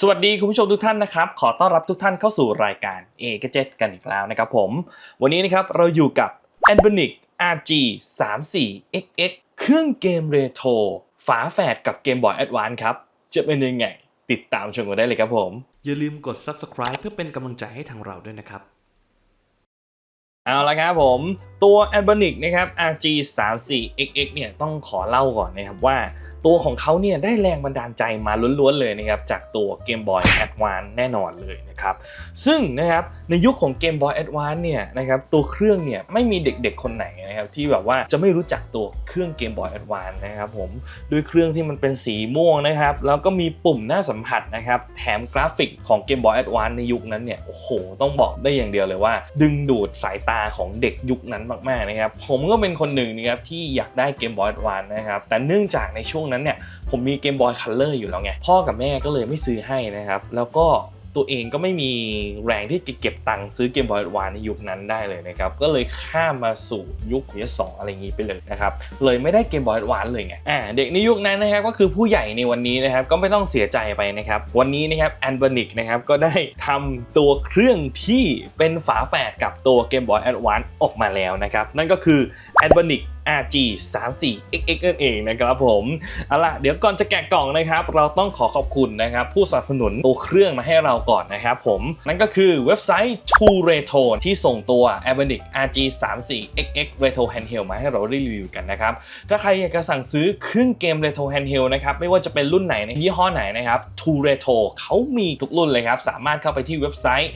สวัสดีคุณผู้ชมทุกท่านนะครับ ขอต้อนรับทุกท่านเข้าสู่รายการ A g a d g e t กันอีกแล้วนะครับผม วันนี้นะครับเราอยู่กับ a n b o n i c RG 3 4 XX เครื่องเกมเรโทรฝาแฝดกับเกมบอยแอดวานครับ จะเป็นยังไง ติดตามชมกันได้เลยครับผม อย่าลืมกด subscribe เพื่อเป็นกำลังใจให้ทางเราด้วยนะครับ เอาละครับผมตัว a n b o n i c นะครับ RG 3 4 XX เนี่ยต้องขอเล่าก่อนนะครับว่า ตัวของเขาเนี่ยได้แรงบันดาลใจมาล้วนๆเลยนะครับจากตัว Game Boy Advance แน่นอนเลยนะครับซึ่งนะครับในยุคของ Game Boy Advance เนี่ยนะครับตัวเครื่องเนี่ยไม่มีเด็กๆคนไหนนะครับที่แบบว่าจะไม่รู้จักตัวเครื่อง Game Boy Advance นะครับผมด้วยเครื่องที่มันเป็นสีม่วงนะครับแล้วก็มีปุ่มหน้าสัมผัสนะครับแถมกราฟิกของ Game Boy Advance ในยุคนั้นเนี่ยโอ้โหต้องบอกได้อย่างเดียวเลยว่า ดึงดูดสายตาของเด็กยุคนั้นมากๆนะครับผมก็เป็นคนหนึ่งนะครับที่อยากได้เกมบอยวันนะครับแต่เนื่องจากในช่วงนั้นเนี่ยผมมีเกมบอยคัลเลอร์อยู่แล้วไงพ่อกับแม่ก็เลยไม่ซื้อให้นะครับแล้วก็ ตัวเองก็ไม่มีแรงที่จะเก็บตังค์ซื้อเกมบอยวานในยุคนั้นได้เลยนะครับ ก็เลยข้ามมาสู่ยุค PS2 อะไรอย่างนี้ไปเลยนะครับ เลยไม่ได้เกมบอยวานเลยไงอ่าเด็กในยุคนั้นนะครับก็คือผู้ใหญ่ในวันนี้นะครับก็ไม่ต้องเสียใจไปนะครับวันนี้นะครับแอนบ n นิกนะครับก็ได้ทำตัวเครื่องที่เป็นฝาแฝดกับตัว Game Boy Advance ออกมาแล้วนะครับ นั่นก็คือ a n b o n i c RG 3 4 XX นั่นเองนะครับผมเอาล่ะเดี๋ยวก่อนจะแกะกล่องนะครับ เราต้องขอขอบคุณนะครับ ผู้สนับสนุนตัวเครื่องมาให้เราก่อนนะครับผมนั่นก็คือเว็บไซต์ True Retro ที่ส่งตัว a b o n i c RG 3 4 XX Retro Handheld มาให้เราได้รีวิวกันนะครับ ถ้าใครอยากจะสั่งซื้อเครื่องเกม Retro Handheld นะครับ ไม่ว่าจะเป็นรุ่นไหนในยี่ห้อไหนนะครับ True Retro เขามีทุกรุ่นเลยครับ สามารถเข้าไปที่เว็บไซต์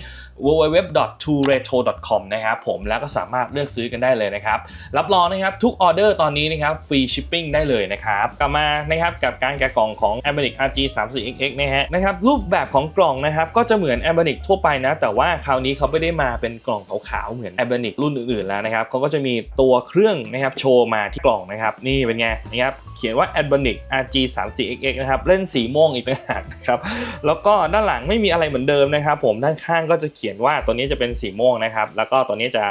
www.tureto.com นะครับผมแล้วก็สามารถเลือกซื้อกันได้เลยนะครับ รับรองนะครับทุกออเดอร์ตอนนี้นะครับฟรีชิปปิ้งได้เลยนะครับกลับมานะครับกับการแกะกล่องของ a m b i n i c RG 3 4 XX นะฮะนะครับรูปแบบของกล่องนะครับก็จะเหมือน a m b i n i c ทั่วไปนะ แต่ว่าคราวนี้เขาไม่ได้มาเป็นกล่องขาวๆเหมือน a m b i n i c รุ่นอื่นๆแล้วนะครับเขาก็จะมีตัวเครื่องนะครับโชว์มาที่กล่องนะครับนี่เป็นไงนะครับ ขียนว่า a m b i n i c RG 3 4 XX นะครับ เล่นสีม่วงอีกต่างหากนะครับ แล้วก็ด้านหลังไม่มีอะไรเหมือนเดิมนะครับ ผมด้านข้างก็จะเขียนว่าตัวนี้จะเป็นสีม่วงนะครับ แล้วก็ตัวนี้จะ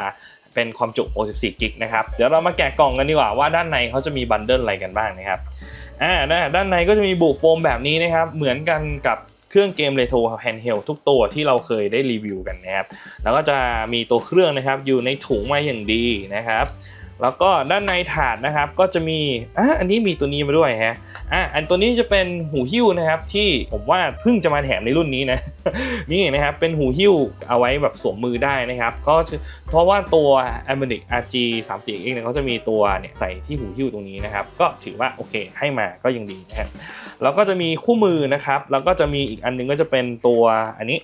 เป็นความจุ 64 กิกนะครับ เดี๋ยวเรามาแกะกล่องกันดีกว่าว่าด้านในเขาจะมีบันเดิลอะไรกันบ้างนะครับ อ่านะด้านในก็จะมีบุโฟมแบบนี้นะครับ เหมือนกันกับเครื่องเกมเรโทรแฮนด์เฮลทุกตัวที่เราเคยได้รีวิวกันนะครับ แล้วก็จะมีตัวเครื่องนะครับอยู่ในถุงมาอย่างดีนะครับ แล้วก็ด้านในถาดนะครับก็จะมีอะอันนี้มีตัวนี้มาด้วยฮะอะอันตัวนี้จะเป็นหูหิ้วนะครับที่ผมว่าเพิ่งจะมาแถมในรุ่นนี้นะนี่นะครับเป็นหูหิ้วเอาไว้แบบสวมมือได้นะครับก็เพราะว่าตัว a m a n i c RG 3 4 X เนี่ยเขาจะมีตัวเนี่ยใส่ที่หูหิ้วตรงนี้นะครับก็ถือว่าโอเคให้มาก็ยังดีนะครับแล้วก็จะมีคู่มือนะครับแล้วก็จะมีอีกอันหนึงก็จะเป็นตัวอันนี้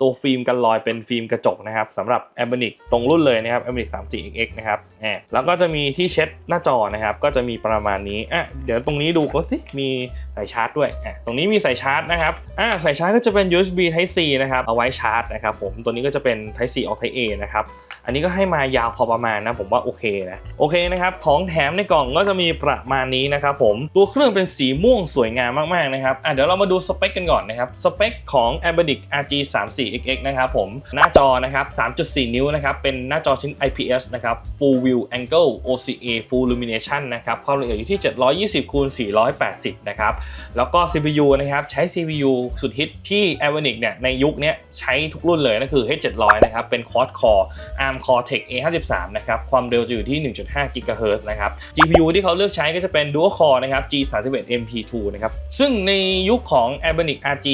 ตัวฟิล์มกันรอยเป็นฟิล์มกระจกนะครับสำหรับ a m b i n i c ตรงรุ่นเลยนะครับ a m b i n i c 3 4 XX นะครับแอบแล้วก็จะมีที่เช็ดหน้าจอนะครับ ก็จะมีประมาณนี้อะเดี๋ยวตรงนี้ดูก็สิมีสายชาร์จด้วยอะตรงนี้มีสายชาร์จนะครับอะสายชาร์จก็จะเป็น USB Type C นะครับเอาไว้ชาร์จนะครับผมตัวนี้ก็จะเป็น Type C ออก Type A นะครับอันนี้ก็ให้มายาวพอประมาณนะผมว่าโอเคนะโอเคนะครับของแถมในกล่องก็จะมีประมาณนี้นะครับผมตัวเครื่องเป็นสีม่วงสวยงามมากๆนะครับอะเดี๋ยวเรามาดูสเปคกันก่อนนะครับสเปคของ a b i n i c RG 3 4 XX นะครับผม หน้าจอนะครับ 3.4 นิ้วนะครับ เป็นหน้าจอชิ้น IPS นะครับ Full View Angle OCA Full Illumination นะครับ ความละเอียดอยู่ที่ 720คูณ480 นะครับ แล้วก็ CPU นะครับ ใช้ CPU สุดฮิตที่ a m b i n i c เนี่ย ในยุคนี้ใช้ทุกรุ่นเลยนั่นคือ H700 นะครับ เป็น Quad Core ARM Cortex A53 นะครับ ความเร็วจะอยู่ที่ 1.5 GHz นะครับ GPU ที่เขาเลือกใช้ก็จะเป็น Dual Core นะครับ G31 MP2 นะครับซึ่งในยุคของ a b a n i c RG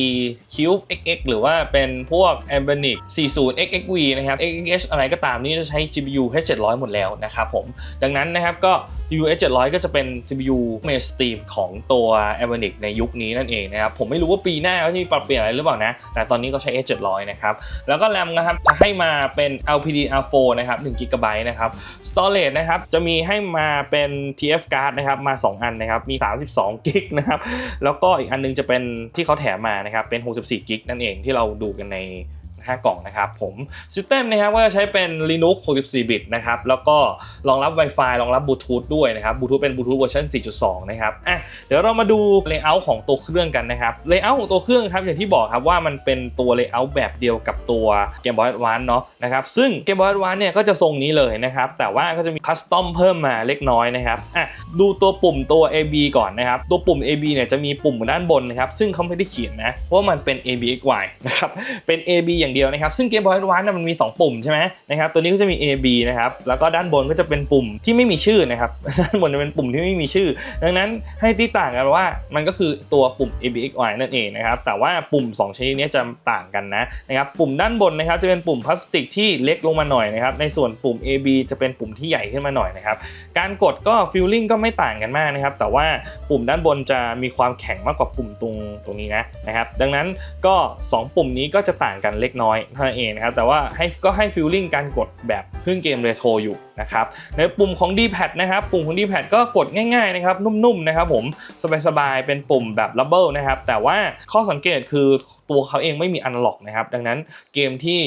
Cube XX หรือว่าเป็นพวก a b a n i c 40 XXV นะครับ XXH อะไรก็ตามนี่จะใช้ GPU H700 หมดแล้วนะครับผม ดังนั้นนะครับก็ GPU H700 ก็จะเป็น CPU mainstream ของตัว a b a n i c ในยุคนี้นั่นเองนะครับ ผมไม่รู้ว่าปีหน้าเขาจะมีปรับเปลี่ยนอะไรหรือเปล่านะ แต่ตอนนี้ก็ใช้ H700 นะครับ แล้วก็แรมนะครับ จะให้มาเป็น LPDDR4 นะครับ1 GB นะครับ Storage นะครับ จะมีให้มาเป็น TF card นะครับ มา 2 อันนะครับ มี 32กิกนะครับ แล้วก็อีกอันนึงจะเป็นที่เขาแถมมานะครับ เป็น 64กิกนั่นเองที่เราดูกันใน 5 กล่องนะครับผมซิสเต็มนะครับก็จะใช้เป็น Linux 64 บิตนะครับแล้วก็รองรับ Wi-Fi รองรับบลูทูธด้วยนะครับบลูทูธเป็นบลูทูธเวอร์ชัน4.2 นะครับอะเดี๋ยวเรามาดู Layout ของตัวเครื่องกันนะครับ Layout ของตัวเครื่องครับอย่างที่บอกครับว่ามันเป็นตัว Layout แบบเดียวกับตัว Game Boy Advance เนาะนะครับซึ่ง Game Boy Advance เนี่ยก็จะทรงนี้เลยนะครับแต่ว่าก็จะมีคัสตอมเพิ่มมาเล็กน้อยนะครับอะดูตัวปุ่มตัว AB ก่อนนะครับตัวปุ่ม AB เนี่ยจะมีปุ่มด้านบนนะครับซึ่งเขาไม่ได้เขียนนะว่ามันเป็น ABXY นะครับเป็น AB อย่างเดียวนะครับ ซึ่ง Game Boy Advance นมันมี 2 ปุ่มใช่ไหมนะครับ ตัวนี้ก็จะมี AB นะครับ แล้วก็ด้านบนก็จะเป็นปุ่มที่ไม่มีชื่อนะครับ ด้านบนจะเป็นปุ่มที่ไม่มีชื่อ ดังนั้นให้ที่ต่างกันว่ามันก็คือตัวปุ่ม ABXY นั่นเองนะครับ แต่ว่าปุ่ม 2ชนิดนี้จะต่างกันนะนะครับ ปุ่มด้านบนนะครับจะเป็นปุ่มพลาสติกที่เล็กลงมาหน่อยนะครับ ในส่วนปุ่ม AB จะเป็นปุ่มที่ใหญ่ขึ้นมาหน่อยนะครับ การกดก็ฟีลลิ่งก็ไม่ต่างกันมากนะครับ แต่ว่าปุ่มด้านบนจะมีความแข็งมากกว่าปุ่มตรงตรงนี้นะนะครับ ดังนั้นก็ 2 ปุ่มนี้ก็จะต่างกันเล็กน้อยเท่านั้นเองนะครับแต่ว่าให้ก็ให้ฟิลลิ่งการกดแบบเครื่องเกมเรโทรอยู่นะครับในปุ่มของ D-pad นะครับปุ่มของ D-pad ก็กดง่ายๆนะครับนุ่มๆนะครับผมสบายๆเป็นปุ่มแบบลับเบิลนะครับแต่ว่าข้อสังเกตคือตัวเขาเองไม่มีอันล็อกนะครับ ดังนั้นเกมที่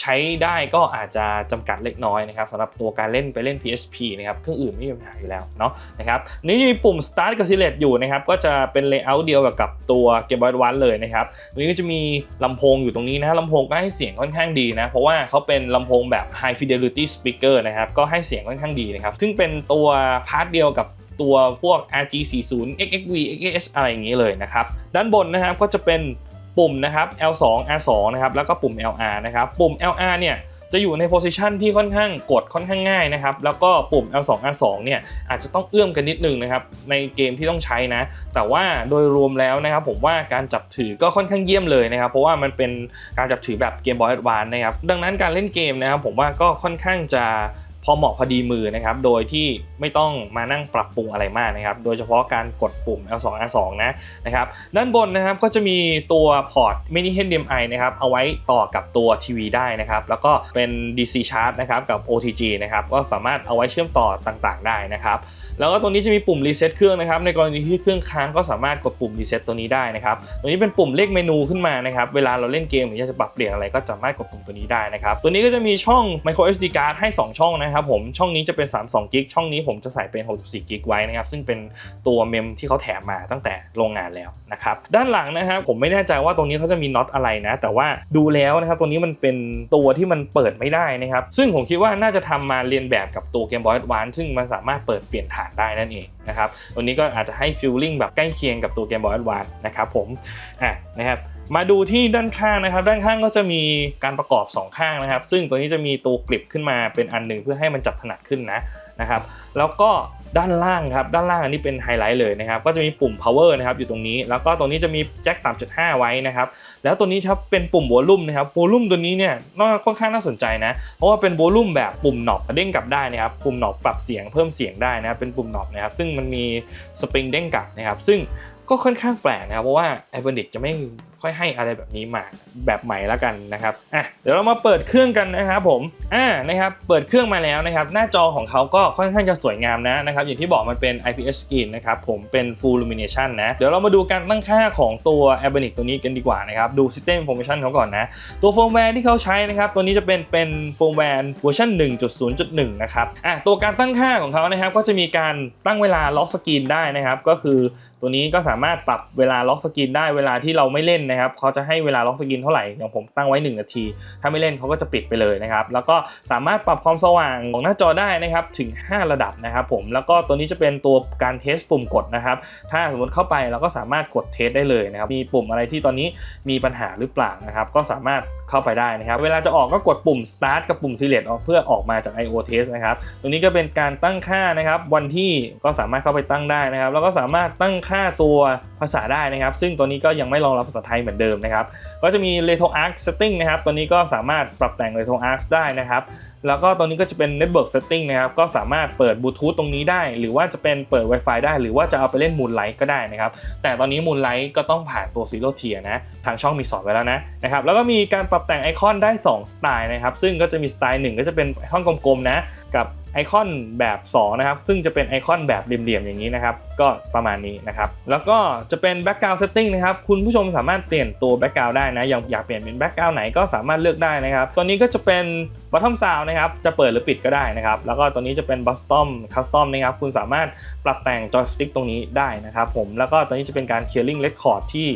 ใช้ได้ก็อาจจะจำกัดเล็กน้อยนะครับสำหรับตัวการเล่นไปเล่น PSP นะครับเครื่องอื่นไม่มีปัญหาอยู่แล้วเนาะนะครับนี่มีปุ่ม Start กับ Select อยู่นะครับ ก็จะเป็น Layout เดียวกับตัว Game Boy Advance เลยนะครับตรงนี้ก็จะมีลำโพงอยู่ตรงนี้นะลำโพงก็ให้เสียงค่อนข้างดีนะ เพราะว่าเขาเป็นลำโพงแบบ High Fidelity Speaker นะครับ ก็ให้เสียงค่อนข้างดีนะครับ ซึ่งเป็นตัวพาร์ทเดียวกับตัวพวก RG40 XXV XS อะไรอย่างนี้เลยนะครับ ด้านบนนะครับก็จะเป็น ปุ่มนะครับ L2 R2 นะครับแล้วก็ปุ่ม LR นะครับปุ่ม LR เนี่ยจะอยู่ในโพสิชันที่ค่อนข้างกดค่อนข้างง่ายนะครับ แล้วก็ปุ่ม L2 R2 เนี่ยอาจจะต้องเอื้อมกันนิดนึงนะครับในเกมที่ต้องใช้นะ แต่ว่าโดยรวมแล้วนะครับผมว่าการจับถือก็ค่อนข้างเยี่ยมเลยนะครับ เพราะว่ามันเป็นการจับถือแบบเกมบอย a d วานนะครับ ดังนั้นการเล่นเกมนะครับผมว่าก็ค่อนข้างจะ พอเหมาะพอดีมือนะครับ โดยที่ไม่ต้องมานั่งปรับปรุงอะไรมากนะครับ โดยเฉพาะการกดปุ่ม L2 R2 นะนะครับ ด้านบนนะครับก็จะมีตัวพอร์ต mini HDMI นะครับ เอาไว้ต่อกับตัวทีวีได้นะครับ แล้วก็เป็น DC charge นะครับกับ OTG นะครับ ก็สามารถเอาไว้เชื่อมต่อต่างๆ ได้นะครับ แล้วก็ตรงนี้จะมีปุ่มรีเซ็ตเครื่องนะครับในกรณีที่เครื่องค้างก็สามารถกดปุ่มรีเซ็ตตัวนี้ได้นะครับตัวนี้เป็นปุ่มเลขเมนูขึ้นมานะครับเวลาเราเล่นเกมหรืออยากจะปรับเปลี่ยนอะไรก็สามารถกดปุ่มตัวนี้ได้นะครับตัวนี้ก็จะมีช่อง micro SD card ให้ 2 ช่องนะครับผมช่องนี้จะเป็น 32 กิกช่องนี้ผมจะใส่เป็น 64 กิกไว้นะครับซึ่งเป็นตัวเมมที่เขาแถมมาตั้งแต่โรงงานแล้วนะครับด้านหลังนะครับผมไม่แน่ใจว่าตรงนี้เขาจะมีน็อตอะไรนะ แต่ว่าดูแล้วนะครับตัวนี้มันเป็นตัวที่มันเปิดไม่ได้นะครับซึ่งผมคิดว่าน่าจะทำมาเรียนแบบกับตัว Game Boy Advance ซึ่งมันสามารถเปิดเปลี่ยนฐานได้นั่นเองนะครับตัวนี้ก็อาจจะให้ฟิลลิ่งแบบใกล้เคียงกับตัว Game Boy Advance นะครับผมอะนะครับมาดูที่ด้านข้างนะครับ ด้านข้างก็จะมีการประกอบ 2 ข้างนะครับ ซึ่งตัวนี้จะมีตัวกลิบขึ้นมาเป็นอันหนึ่งเพื่อให้มันจับถนัดขึ้นนะนะครับ แล้วก็ ด้านล่างครับ ด้านล่างอันนี้เป็นไฮไลท์เลยนะครับ ก็จะมีปุ่ม power นะครับอยู่ตรงนี้ แล้วก็ตรงนี้จะมีแจ็ค 3.5 ไว้นะครับ แล้วตัวนี้ครับเป็นปุ่มวอลลุ่มนะครับวอลลุ่มตัวนี้เนี่ยน่าค่อนข้างน่าสนใจนะ เพราะว่าเป็นวอลลุ่มแบบปุ่มหนอบเด้งกลับได้นะครับ ปุ่มหนอบปรับเสียงเพิ่มเสียงได้นะครับ เป็นปุ่มหนอบนะครับ ซึ่งมันมีสปริงเด้งกลับนะครับ ซึ่งก็ค่อนข้างแปลกนะครับ เพราะว่า i b a n i c จะไม่ ค่อยให้อะไรแบบนี้มาแบบใหม่แล้วกันนะครับอะเดี๋ยวเรามาเปิดเครื่องกันนะครับผมอ่านะครับเปิดเครื่องมาแล้วนะครับหน้าจอของเขาก็ค่อนข้างจะสวยงามนะนะครับอย่างที่บอกมันเป็น IPS screen นะครับผมเป็น full illumination นะเดี๋ยวเรามาดูการตั้งค่าของตัว a b a n i c ตัวนี้กันดีกว่านะครับดู system information เขาก่อนนะตัวเฟิร์มแวร์ที่เขาใช้นะครับตัวนี้จะเป็นเป็นเฟิร์มแวร์เวอร์ชัน1.0.1 นะครับอะตัวการตั้งค่าของเขานะครับก็จะมีการตั้งเวลาล็อกสกรีนได้นะครับก็คือตัวนี้ก็สามารถปรับเวลาล็อกสกรีนได้เวลาที่เราไม่เล่นนะครับเขาจะให้เวลาล็อกสกรีนเท่าไหร่อย่างผมตั้งไว้ 1 นาที ถ้าไม่เล่นเขาก็จะปิดไปเลยนะครับแล้วก็สามารถปรับความสว่างของหน้าจอได้นะครับถึง 5 ระดับนะครับผมแล้วก็ตัวนี้จะเป็นตัวการเทสปุ่มกดนะครับถ้าสมมติเข้าไปเราก็สามารถกดเทสได้เลยนะครับมีปุ่มอะไรที่ตอนนี้มีปัญหาหรือเปล่านะครับก็สามารถเข้าไปได้นะครับเวลาจะออกก็กดปุ่ม start กับปุ่ม select ออกเพื่อออกมาจาก IO test นะครับตัวนี้ก็เป็นการตั้งค่านะครับวันที่ก็สามารถเข้าไปตั้งได้นะครับแล้วก็สามารถตั้งค่าตัวภาษาได้นะครับ ซึ่งตัวนี้ก็ยังไม่รองรับภาษาไทยเหมือนเดิมนะครับ ก็จะมี Retro Arc Setting นะครับ ตัวนี้ก็สามารถปรับแต่ง Retro Arc ได้นะครับ แล้วก็ตรงนี้ก็จะเป็น Network Setting นะครับ ก็สามารถเปิดบลูทูธตรงนี้ได้ หรือว่าจะเป็นเปิด Wi-Fi ได้ หรือว่าจะเอาไปเล่น Moonlight ก็ได้นะครับ แต่ตอนนี้ Moonlight ก็ต้องผ่านตัว Zero Tier นะ ทางช่องมีสอนไว้แล้วนะนะครับ แล้วก็มีการปรับแต่งไอคอนได้ 2 สไตล์นะครับ ซึ่งก็จะมีสไตล์หนึ่งก็จะเป็นไอคอนกลมๆนะ กับ ไอคอนแบบ 2 นะครับ ซึ่งจะเป็นไอคอนแบบเหลี่ยมๆอย่างนี้นะครับ ก็ประมาณนี้นะครับ แล้วก็จะเป็น background setting นะครับ คุณผู้ชมสามารถเปลี่ยนตัว background ได้นะอยากอยากเปลี่ยนเป็น background ไหนก็สามารถเลือกได้นะครับ ตัวนี้ก็จะเป็น bottom sound นะครับ จะเปิดหรือปิดก็ได้นะครับ แล้วก็ตัวนี้จะเป็น bottom custom นะครับ คุณสามารถปรับแต่ง joystick ตรงนี้ได้นะครับผม แล้วก็ตัวนี้จะเป็นการ clearing record ที่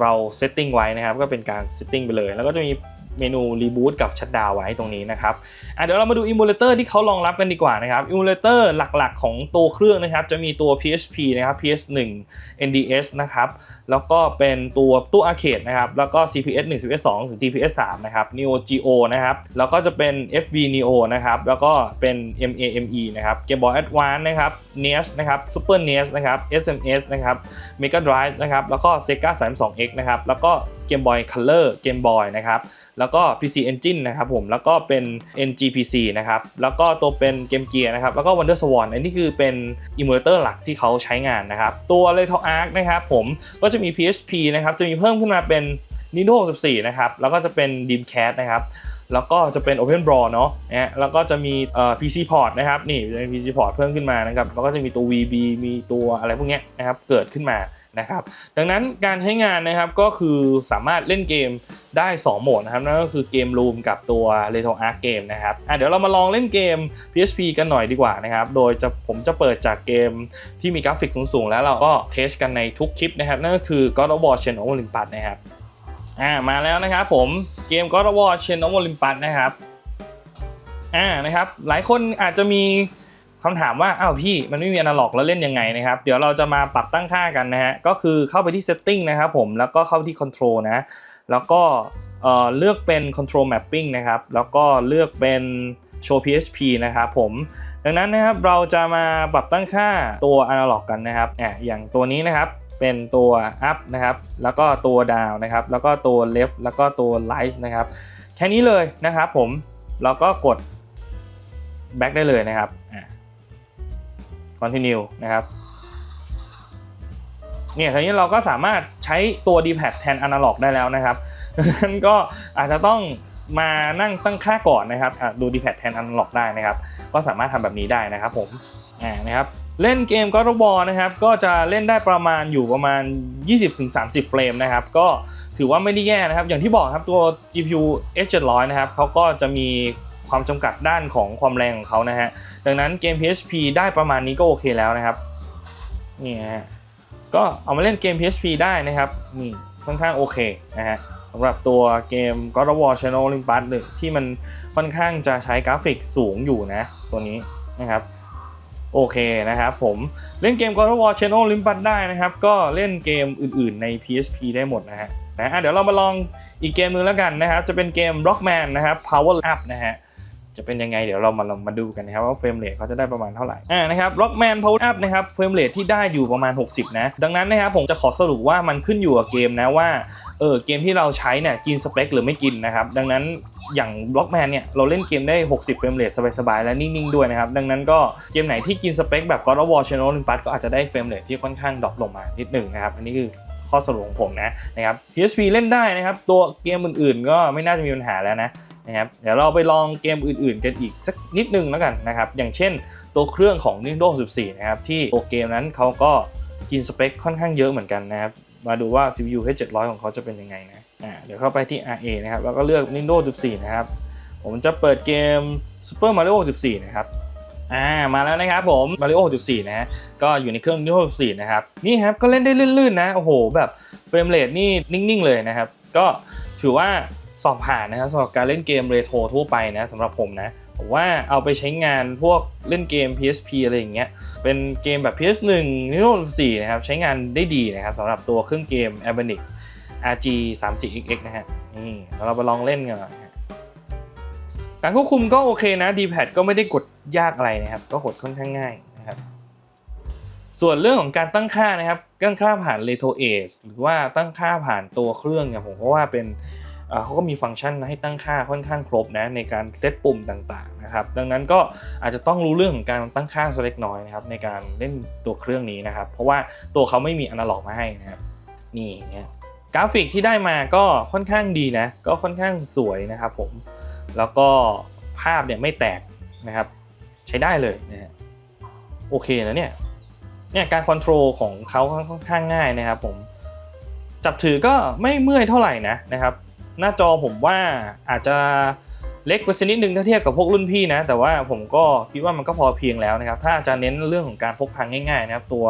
เรา setting ไว้นะครับ ก็เป็นการ setting ไปเลย แล้วก็จะมี เมนู reboot กับ shutdown ไว้ตรงนี้นะครับเดี๋ยวเรามาดู emulator ที่เขารองรับกันดีกว่านะครับ emulator หลักๆ ของตัวเครื่องนะครับ จะมีตัว PSP นะครับ PS1 NDS นะครับ แล้วก็เป็นตัวตู้อาร์เคดนะครับ แล้วก็ CPS 1 CPS 2ถึง TPS 3นะครับ Neo Geo นะครับ แล้วก็จะเป็น FB Neo นะครับ แล้วก็เป็น MAME นะครับ Game Boy Advance นะครับ NES นะครับ Super NES นะครับ SMS นะครับ Mega Drive นะครับ แล้วก็ Sega 32X นะครับ แล้วก็ Game Boy Color Game Boy นะครับ แล้วก็ PC Engine นะครับผม แล้วก็เป็น NGPC นะครับ แล้วก็ตัวเป็น Game Gear นะครับ แล้วก็ Wonder Swan อันนี้คือเป็น emulator หลักที่เขาใช้งานนะครับ ตัว Retro Arc นะครับผมก็จะมี PSP นะครับ จะมีเพิ่มขึ้นมาเป็น Nintendo 64 นะครับ แล้วก็จะเป็น Dreamcast นะครับแล้วก็จะเป็น Open Brawl เนาะนะแล้วก็จะมีเอ่อ PC Port นะครับ นี่จะมี PC Port เพิ่มขึ้นมานะครับ แล้วก็จะมีตัว VB มีตัวอะไรพวกเนี้ยนะครับ เกิดขึ้นมา นะครับดังนั้นการใช้งานนะครับก็คือสามารถเล่นเกมได้ 2 โหมดนะครับนั่นก็คือเกม Room กับตัว Retro Arc Game นะครับอะเดี๋ยวเรามาลองเล่นเกม PSP กันหน่อยดีกว่านะครับโดยจะผมจะเปิดจากเกมที่มีกราฟิกสูงๆ แล้วเราก็เทสกันในทุกคลิปนะครับนั่นก็คือ God of War Chain of Olympus นะครับอ่ามาแล้วนะครับผมเกม God of War Chain of Olympus นะครับอ่านะครับหลายคนอาจจะมี คำถามว่าอ้าวพี่มันไม่มีอนาล็อกแล้วเล่นยังไงนะครับ เดี๋ยวเราจะมาปรับตั้งค่ากันนะฮะก็คือเข้าไปที่ setting นะครับผมแล้วก็เข้าที่ control นะแล้วก็เอ่อเลือกเป็น control mapping นะครับแล้วก็เลือกเป็น show PSP นะครับผม ดังนั้นนะครับเราจะมาปรับตั้งค่าตัว analog กันนะครับอะอย่างตัวนี้นะครับเป็นตัว up นะครับ แล้วก็ตัว down นะครับ แล้วก็ตัว left แล้วก็ตัว right นะครับ แค่นี้เลยนะครับผม เราก็กด back ได้เลยนะครับอะ continue นะครับเนี่ยทีนี้เราก็สามารถใช้ตัว D-pad แทน analog ได้แล้วนะครับดังนั้นก็อาจจะต้องมานั่งตั้งค่าก่อนนะครับดู D-pad แทน analog ได้นะครับ ก็สามารถทำแบบนี้ได้นะครับผมอ่านะครับเล่นเกม God of War นะครับ ก็จะเล่นได้ประมาณอยู่ประมาณ 20-30 เฟรมนะครับ ก็ถือว่าไม่ได้แย่นะครับ อย่างที่บอกครับตัว GPU H700 นะครับเขาก็จะมีความจำกัดด้านของความแรงของเขานะฮะ ดังนั้นเกม PSP ได้ประมาณนี้ก็โอเคแล้วนะครับนี่ฮะก็เอามาเล่นเกม PSP ได้นะครับนี่ค่อนข้างโอเคนะฮะสำหรับตัวเกม God of War Channel Olympus ที่มันค่อนข้างจะใช้กราฟิกสูงอยู่นะ ตัวนี้นะครับโอเคนะครับผมเล่นเกม God of War Channel Olympus ได้นะครับ ก็เล่นเกมอื่นๆใน PSP ได้หมดนะฮะนะเดี๋ยวเรามาลองอีกเกมนึงแล้วกันนะครับ จะเป็นเกม Rockman นะครับ Power Up นะฮะ จะเป็นยังไงเดี๋ยวเรามาลองมาดูกันนะครับว่าเฟรมเรทเขาจะได้ประมาณเท่าไหร่อ่านะครับ Rockman Power Up นะครับเฟรมเรทที่ได้อยู่ประมาณ 60 นะ ดังนั้นนะครับผมจะขอสรุปว่ามันขึ้นอยู่กับเกมนะว่าเออเกมที่เราใช้เนี่ยกินสเปคหรือไม่กินนะครับดังนั้นอย่าง Rockman เนี่ยเราเล่นเกมได้ 60 เฟรมเรทสบายๆ และนิ่ง ๆ ด้วยนะครับ ดังนั้นก็เกมไหนที่กินสเปคแบบ God of War Channel Olympus ก็อาจจะได้เฟรมเรทที่ค่อนข้างดรอปลงมานิดหนึ่งนะครับ อันนี้คือ ข้อสรุปของผมนะนะครับ PSP เล่นได้นะครับ ตัวเกมอื่นๆ ก็ไม่น่าจะมีปัญหาแล้วนะนะครับเดี๋ยวเราไปลองเกมอื่นๆ กันอีกสักนิดนึงแล้วกันนะครับ อย่างเช่นตัวเครื่องของ Nintendo 14นะครับ ที่ตัวเกมนั้นเขาก็กินสเปคค่อนข้างเยอะเหมือนกันนะครับ มาดูว่า CPU H700 ของเขาจะเป็นยังไงนะอ่าเดี๋ยวเข้าไปที่ RA นะครับ แล้วก็เลือก Nintendo 14นะครับ ผมจะเปิดเกม Super Mario 14นะครับ อ่ามาแล้วนะครับผม Mario 64 นะฮะก็อยู่ในเครื่อง Nintendo 14นะครับ นี่ครับก็เล่นได้ลื่นๆนะ โอ้โห แบบเฟรมเรทนี่นิ่งๆ เลยนะครับ ก็ถือว่าสอบผ่านนะครับสำหรับการเล่นเกมเรโทรทั่วไปนะสำหรับผมนะผมว่าเอาไปใช้งานพวกเล่นเกม PSP อะไรอย่างเงี้ย เป็นเกมแบบ PS1 Nintendo 4นะครับ ใช้งานได้ดีนะครับสำหรับตัวเครื่องเกม a b a n i c RG 3 4 XX นะฮะนี่เราไปลองเล่นกันนะ การควบคุมก็โอเคนะ D-pad ก็ไม่ได้กดยากอะไรนะครับ ก็กดค่อนข้างง่ายนะครับ ส่วนเรื่องของการตั้งค่านะครับ ตั้งค่าผ่าน Retro Ace หรือว่าตั้งค่าผ่านตัวเครื่องเนี่ยผมก็ว่าเป็นเขาก็มีฟังก์ชันให้ตั้งค่าค่อนข้างครบนะในการเซตปุ่มต่างๆนะครับ ดังนั้นก็อาจจะต้องรู้เรื่องของการตั้งค่าสักเล็กน้อยนะครับในการเล่นตัวเครื่องนี้นะครับ เพราะว่าตัวเขาไม่มีอนาล็อกมาให้นะครับนี่เนี่ยกราฟิกที่ได้มาก็ค่อนข้างดีนะ ก็ค่อนข้างสวยนะครับผม แล้วก็ภาพเนี่ยไม่แตกนะครับ ใช้ได้เลยนะฮะโอเคนะเนี่ยเนี่ยการคอนโทรลของเขาค่อนข้างง่ายนะครับผมจับถือก็ไม่เมื่อยเท่าไหร่นะนะครับ หน้าจอผมว่าอาจจะเล็กไปสักนิดนึงถ้าเทียบกับพวกรุ่นพี่นะ แต่ว่าผมก็คิดว่ามันก็พอเพียงแล้วนะครับ ถ้าจะเน้นเรื่องของการพกพาง่ายๆนะครับ ตัว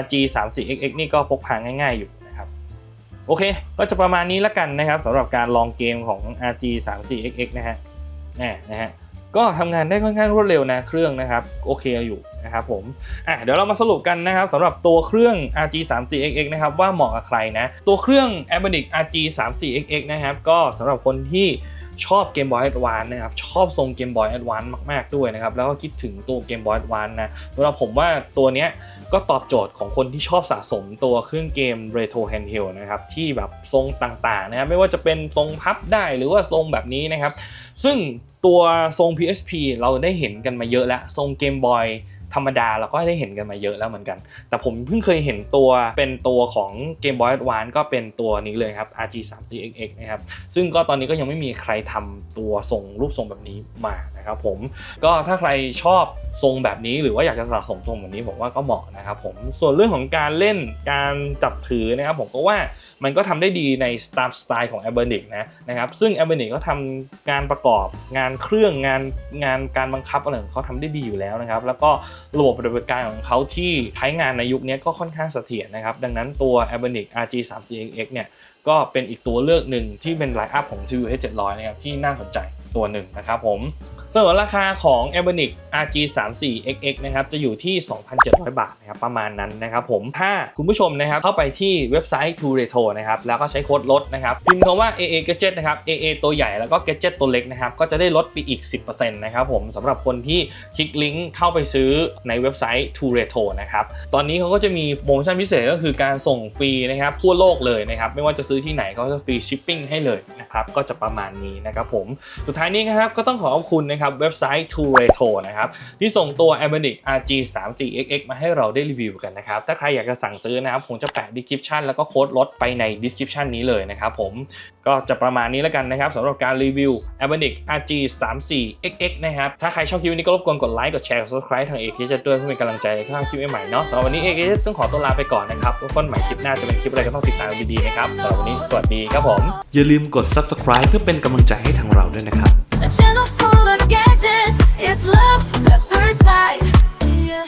RG 3 4 XX นี่ก็พกพาง่ายๆอยู่ โอเค ก็จะประมาณนี้แล้วกันนะครับสำหรับการลองเกมของ RG 3 4 XX นะฮะนะฮะก็ทำงานได้ค่อนข้างรวดเร็วนะเครื่องนะครับโอเคอยู่นะครับผมอะเดี๋ยวเรามาสรุปกันนะครับสำหรับตัวเครื่อง RG 3 4 XX นะครับว่าเหมาะกับใครนะตัวเครื่อง a b a n i c RG 3 4 XX นะครับก็สำหรับคนที่ ชอบ Game Boy Advance นะครับ ชอบทรง Game Boy Advance มาก ๆ ด้วยนะครับ แล้วก็คิดถึงตัว Game Boy Advance นะสำหรับผมว่าตัวเนี้ยก็ตอบโจทย์ของคนที่ชอบสะสมตัวเครื่องเกม Retro Handheld นะครับ ที่แบบทรงต่างๆนะครับ ไม่ว่าจะเป็นทรงพับได้หรือว่าทรงแบบนี้นะครับ ซึ่งตัวทรง PSP เราได้เห็นกันมาเยอะแล้ว ทรงเกมบอย ธรรมดาเราก็ได้เห็นกันมาเยอะแล้วเหมือนกัน แต่ผมเพิ่งเคยเห็นตัวเป็นตัวของ Game Boy Advance ก็เป็นตัวนี้เลยครับ RG 3 4 XX นะครับ ซึ่งก็ตอนนี้ก็ยังไม่มีใครทำตัวทรงรูปทรงแบบนี้มานะครับผมก็ถ้าใครชอบทรงแบบนี้หรือว่าอยากจะสะสมทรงแบบนี้ผมว่าก็เหมาะนะครับผมส่วนเรื่องของการเล่นการจับถือนะครับผมก็ว่ามันก็ทำได้ดีในตามสไตล์ของ a b e r n i c นะนะครับซึ่ง a b e r n i c ก็ทำงานประกอบงานเครื่องงานงานการบังคับอะไรของเขาทำได้ดีอยู่แล้วนะครับแล้วก็ระบบปฏิบัติการของเขาที่ใช้งานในยุคนี้ก็ค่อนข้างเสถียรนะครับดังนั้นตัว a b e r n i c RG 3 4 x เนี่ยก็เป็นอีกตัวเลือกหนึ่งที่เป็นไลน์อัพของ CPU H700 นะครับที่น่าสนใจตัวหนึ่งนะครับผม ส่วนราคาของ a b e r n i c RG 3 4 XX นะครับจะอยู่ที่ 2,700 บาทนะครับประมาณนั้นนะครับผมถ้าคุณผู้ชมนะครับเข้าไปที่เว็บไซต์ True Retro นะครับแล้วก็ใช้โค้ดลดนะครับพิมพ์คำว่า AA Gadget นะครับ AA ตัวใหญ่แล้วก็ Gadget ตัวเล็กนะครับก็จะได้ลดไปอีก 10%นะครับผมสำหรับคนที่คลิกลิงก์เข้าไปซื้อในเว็บไซต์ True Retro นะครับตอนนี้เขาก็จะมีโปรโมชั่นพิเศษก็คือการส่งฟรีนะครับทั่วโลกเลยนะครับไม่ว่าจะซื้อที่ไหนเขาจะฟรีชิปปิ้งให้เลยนะครับก็จะประมาณนี้นะครับผมสุดท้ายนี้นะครับก็ต้องขอขอบคุณนะครับเว็บไซต์ True Retro นะครับที่ส่งตัว a b a n i c RG 3 4 XX มาให้เราได้รีวิวกันนะครับ ถ้าใครอยากจะสั่งซื้อนะครับผมจะแปะ description แล้วก็โค้ดลดไปใน description นี้เลยนะครับผมก็จะประมาณนี้แล้วกันนะครับสำหรับการรีวิว a b a n i c RG 3 4 XX นะครับถ้าใครชอบคลิปนี้ก็รบกวนกดไลค์กดแชร์กด subscribe ทางเอกจะด้วยเพื่อเป็นกำลังใจในการทำคลิปใหม่ๆเนาะสำหรับวันนี้เอกจะต้องขอตัวลาไปก่อนนะครับทุกคนใหม่คลิปหน้าจะเป็นคลิปอะไรก็ต้องติดตามดีๆนะครับสำหรับวันนี้สวัสดีครับผมอย่าลืมกด subscribe เพื่อเป็นกำลังใจให้ทางเราด้วยนะครับ A channel full It's love at first sight. Yeah.